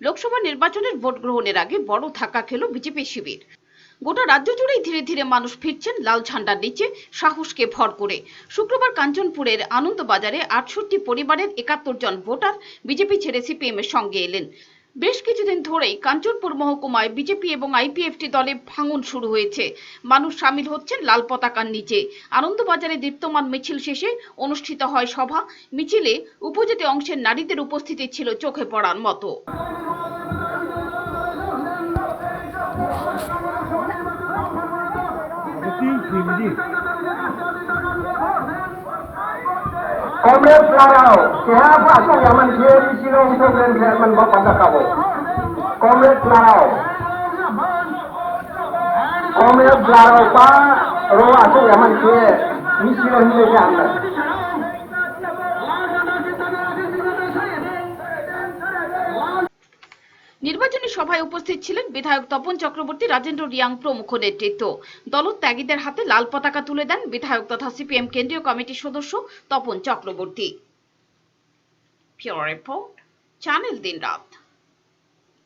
লোকসভা নির্বাচনের ভোট গ্রহণের আগে বড় থাকা খেলো বিজেপি শিবির। গোটা রাজ্য জুড়েই ধীরে ধীরে মানুষ ফিরছেন লাল ঝান্ডার নিচে সাহসকে ভর করে। শুক্রবার কাঞ্চনপুরের আনন্দবাজারে আটষট্টি পরিবারের একাত্তর জন ভোটার বিজেপি ছেড়ে সিপিএম এর সঙ্গে এলেন। বেশ কিছুদিন ধরেই কাঞ্চনপুর মহকুমায় বিজেপি এবং আইপিএফটি দলে ভাঙন শুরু হয়েছে। মানুষ সামিল হচ্ছেন লাল পতাকার নিচে। আনন্দবাজারে দীপ্তমান মিছিল শেষে অনুষ্ঠিত হয় সভা। মিছিলে উপজাতি অংশের নারীদের উপস্থিতি ছিল চোখে পড়ার মতো। Yaman dia di sini untuk dan Jerman bapak tak kamu. Comrades Larao. Comrades Larao pa, roh asal Yaman dia di sini নির্বাচনী সভায় উপস্থিত ছিলেন বিধায়ক তপন চক্রবর্তী, রাজেন্দ্র রিয়াং প্রমুখ নেতৃত্ব। দল ত্যাগীদের হাতে লাল পতাকা তুলে দেন বিধায়ক তথা সিপিএম কেন্দ্রীয় কমিটির সদস্য তপন চক্রবর্তী। চ্যানেল দিন রাত